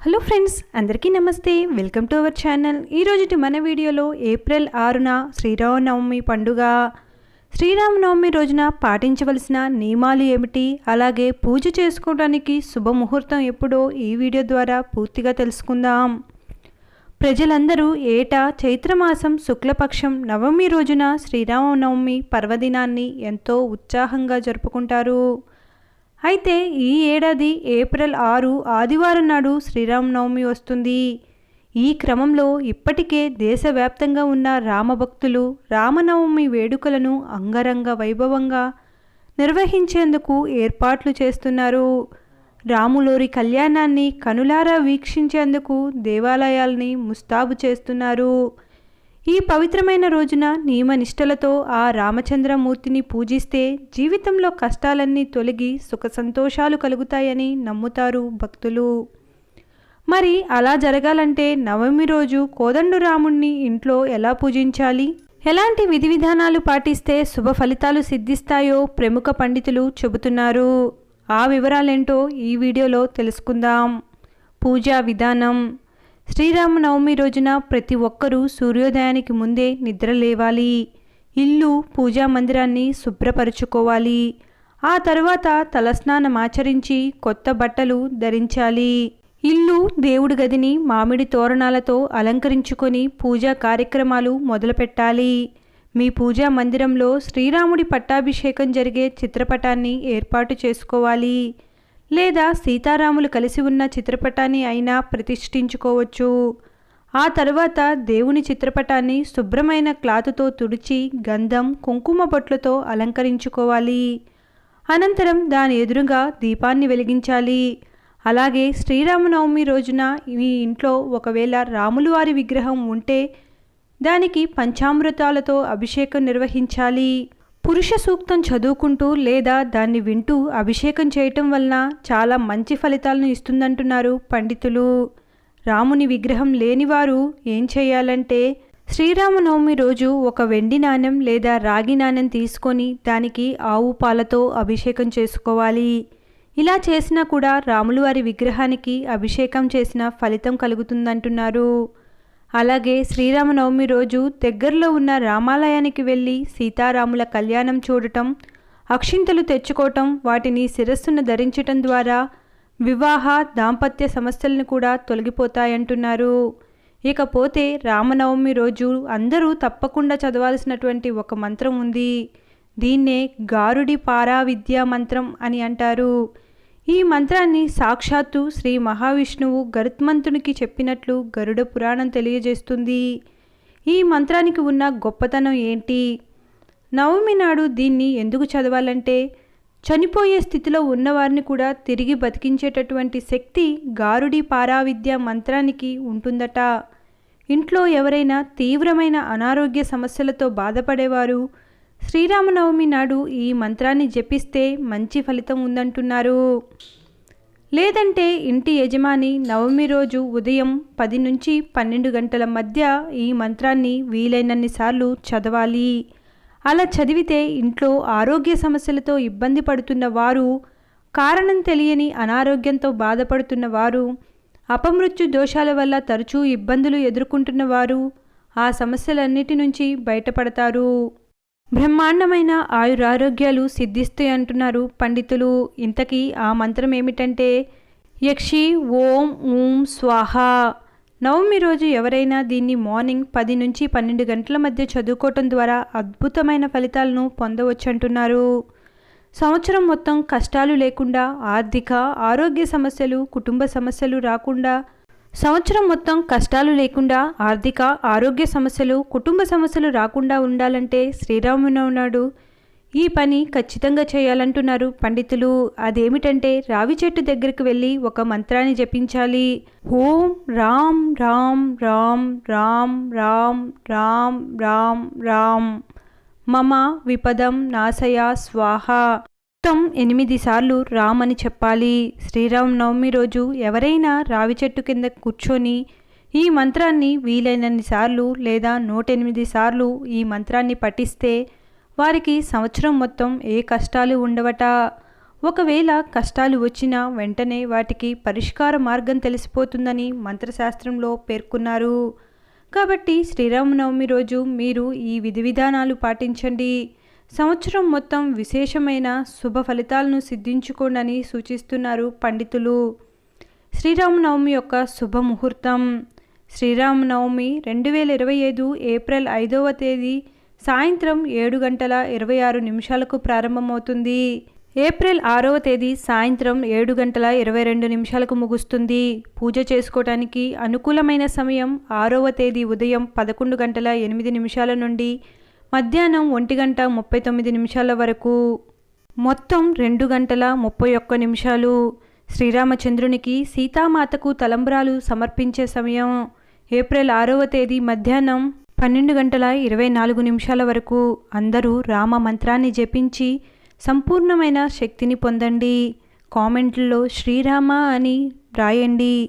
Hello friends అందరికీ నమస్తే. Welcome to our channel ఈరోజుటి మన వీడియోలో ఏప్రిల్ ఆరున శ్రీరామనవమి పండుగ. శ్రీరామనవమి రోజున పాటించవలసిన నియమాలు ఏమిటి? అలాగే పూజ చేసుకోవడానికి శుభముహూర్తం ఎప్పుడో ఈ వీడియో ద్వారా పూర్తిగా తెలుసుకుందాం. ప్రజలందరూ ఏటా చైత్రమాసం శుక్లపక్షం నవమి రోజున శ్రీరామనవమి పర్వదినాన్ని ఎంతో ఉత్సాహంగా జరుపుకుంటారు. అయితే ఈ ఏడాది ఏప్రిల్ ఆరు ఆదివారం నాడు శ్రీరామనవమి వస్తుంది. ఈ క్రమంలో ఇప్పటికే దేశవ్యాప్తంగా ఉన్న రామభక్తులు రామనవమి వేడుకలను అంగరంగ వైభవంగా నిర్వహించేందుకు ఏర్పాట్లు చేస్తున్నారు. రాములోరి కళ్యాణాన్ని కనులారా వీక్షించేందుకు దేవాలయాల్ని ముస్తాబు చేస్తున్నారు. ఈ పవిత్రమైన రోజున నియమనిష్టలతో ఆ రామచంద్రమూర్తిని పూజిస్తే జీవితంలో కష్టాలన్నీ తొలగి సుఖ సంతోషాలు కలుగుతాయని నమ్ముతారు భక్తులు. మరి అలా జరగాలంటే నవమి రోజు కోదండు రాముణ్ణి ఇంట్లో ఎలా పూజించాలి? ఎలాంటి విధి విధానాలు పాటిస్తే శుభ ఫలితాలు సిద్ధిస్తాయో ప్రముఖ పండితులు చెబుతున్నారు. ఆ వివరాలేంటో ఈ వీడియోలో తెలుసుకుందాం. పూజా విధానం. శ్రీరామనవమి రోజున ప్రతి ఒక్కరూ సూర్యోదయానికి ముందే నిద్ర లేవాలి. ఇల్లు పూజా మందిరాన్ని శుభ్రపరుచుకోవాలి. ఆ తర్వాత తలస్నానం ఆచరించి కొత్త బట్టలు ధరించాలి. ఇల్లు దేవుడి గదిని మామిడి తోరణాలతో అలంకరించుకొని పూజా కార్యక్రమాలు మొదలుపెట్టాలి. మీ పూజా మందిరంలో శ్రీరాముడి పట్టాభిషేకం జరిగే చిత్రపటాన్ని ఏర్పాటు చేసుకోవాలి. లేదా సీతారాములు కలిసి ఉన్న చిత్రపటాన్ని అయినా ప్రతిష్ఠించుకోవచ్చు. ఆ తర్వాత దేవుని చిత్రపటాన్ని శుభ్రమైన క్లాతుతో తుడిచి గంధం కుంకుమ బొట్లతో అలంకరించుకోవాలి. అనంతరం దాని ఎదురుగా దీపాన్ని వెలిగించాలి. అలాగే శ్రీరామనవమి రోజున మీ ఇంట్లో ఒకవేళ రాములు వారి విగ్రహం ఉంటే దానికి పంచామృతాలతో అభిషేకం నిర్వహించాలి. పురుష సూక్తం చదువుకుంటూ లేదా దాన్ని వింటూ అభిషేకం చేయటం వలన చాలా మంచి ఫలితాలను ఇస్తుందంటున్నారు పండితులు. రాముని విగ్రహం లేనివారు ఏం చేయాలంటే శ్రీరామనవమి రోజు ఒక వెండి నాణెం లేదా రాగి నాణెం తీసుకొని దానికి ఆవు పాలతో అభిషేకం చేసుకోవాలి. ఇలా చేసినా కూడా రాములు వారి విగ్రహానికి అభిషేకం చేసిన ఫలితం కలుగుతుందంటున్నారు. అలాగే శ్రీరామనవమి రోజు దగ్గరలో ఉన్న రామాలయానికి వెళ్ళి సీతారాముల కళ్యాణం చూడటం అక్షింతలు తెచ్చుకోవటం వాటిని శిరస్సును ధరించటం ద్వారా వివాహ దాంపత్య సమస్యలను కూడా తొలగిపోతాయంటున్నారు. ఇకపోతే రామనవమి రోజు అందరూ తప్పకుండా చదవాల్సినటువంటి ఒక మంత్రం ఉంది. దీన్నే గారుడి పారా విద్యా మంత్రం అని అంటారు. ఈ మంత్రాన్ని సాక్షాత్తు శ్రీ మహావిష్ణువు గరుత్మంతునికి చెప్పినట్లు గరుడ పురాణం తెలియజేస్తుంది. ఈ మంత్రానికి ఉన్న గొప్పతనం ఏంటి? నవమి నాడు దీన్ని ఎందుకు చదవాలంటే చనిపోయే స్థితిలో ఉన్నవారిని కూడా తిరిగి బతికించేటటువంటి శక్తి గారుడి పారావిద్య మంత్రానికి ఉంటుందట. ఇంట్లో ఎవరైనా తీవ్రమైన అనారోగ్య సమస్యలతో బాధపడేవారు శ్రీరామనవమి నాడు ఈ మంత్రాన్ని జపిస్తే మంచి ఫలితం ఉందంటున్నారు. లేదంటే ఇంటి యజమాని నవమి రోజు ఉదయం పది నుంచి పన్నెండు గంటల మధ్య ఈ మంత్రాన్ని వీలైనన్ని సార్లు చదవాలి. అలా చదివితే ఇంట్లో ఆరోగ్య సమస్యలతో ఇబ్బంది పడుతున్న వారు కారణం తెలియని అనారోగ్యంతో బాధపడుతున్న వారు అపమృత్యు దోషాల వల్ల తరచూ ఇబ్బందులు ఎదుర్కొంటున్న వారు ఆ సమస్యలన్నిటి నుంచి బయటపడతారు. బ్రహ్మాండమైన ఆయురారోగ్యాలు సిద్ధిస్తాయి అంటున్నారు పండితులు. ఇంతకీ ఆ మంత్రం ఏమిటంటే యక్షి ఓం ఊం స్వాహ. నవమి రోజు ఎవరైనా దీన్ని మార్నింగ్ పది నుంచి పన్నెండు గంటల మధ్య చదువుకోవటం ద్వారా అద్భుతమైన ఫలితాలను పొందవచ్చంటున్నారు. సంవత్సరం మొత్తం కష్టాలు లేకుండా ఆర్థిక ఆరోగ్య సమస్యలు కుటుంబ సమస్యలు రాకుండా సంవత్సరం మొత్తం కష్టాలు లేకుండా ఆర్థిక ఆరోగ్య సమస్యలు కుటుంబ సమస్యలు రాకుండా ఉండాలంటే శ్రీరామునవునాడు ఈ పని ఖచ్చితంగా చేయాలంటున్నారు పండితులు. అదేమిటంటే రావి చెట్టు దగ్గరికి వెళ్ళి ఒక మంత్రాన్ని జపించాలి. ఓం రామ్ రామ్ రామ్ రామ్ రామ్ రామ్ రామ్ రామ్. మమ విపదం నాశయ స్వాహ. మొత్తం ఎనిమిది సార్లు రామ్ అని చెప్పాలి. శ్రీరామనవమి రోజు ఎవరైనా రావి చెట్టు కింద కూర్చొని ఈ మంత్రాన్ని వీలైనన్ని సార్లు లేదా నూట ఎనిమిది సార్లు ఈ మంత్రాన్ని పఠిస్తే వారికి సంవత్సరం మొత్తం ఏ కష్టాలు ఉండవట? ఒకవేళ కష్టాలు వచ్చినా వెంటనే వాటికి పరిష్కార మార్గం తెలిసిపోతుందని మంత్రశాస్త్రంలో పేర్కొన్నారు. కాబట్టి శ్రీరామనవమి రోజు మీరు ఈ విధి విధానాలు పాటించండి. సంవత్సరం మొత్తం విశేషమైన శుభ ఫలితాలను సిద్ధించుకోండి సూచిస్తున్నారు పండితులు. శ్రీరామనవమి యొక్క శుభముహూర్తం శ్రీరామనవమి రెండు వేల ఇరవై ఐదు ఏప్రిల్ ఐదవ తేదీ సాయంత్రం ఏడు గంటల ఇరవై ఆరు నిమిషాలకు ప్రారంభమవుతుంది. ఏప్రిల్ ఆరవ తేదీ సాయంత్రం ఏడు గంటల ఇరవై రెండు నిమిషాలకు ముగుస్తుంది. పూజ చేసుకోవటానికి అనుకూలమైన సమయం ఆరవ తేదీ ఉదయం పదకొండు గంటల ఎనిమిది నిమిషాల నుండి మధ్యాహ్నం ఒంటి గంట ముప్పై తొమ్మిది నిమిషాల వరకు. మొత్తం రెండు గంటల ముప్పై ఒక్క నిమిషాలు. శ్రీరామచంద్రునికి సీతామాతకు తలంబ్రాలు సమర్పించే సమయం ఏప్రిల్ ఆరవ తేదీ మధ్యాహ్నం పన్నెండు గంటల ఇరవై నాలుగు నిమిషాల వరకు. అందరూ రామ మంత్రాన్ని జపించి సంపూర్ణమైన శక్తిని పొందండి. కామెంట్లలో శ్రీరామ అని వ్రాయండి.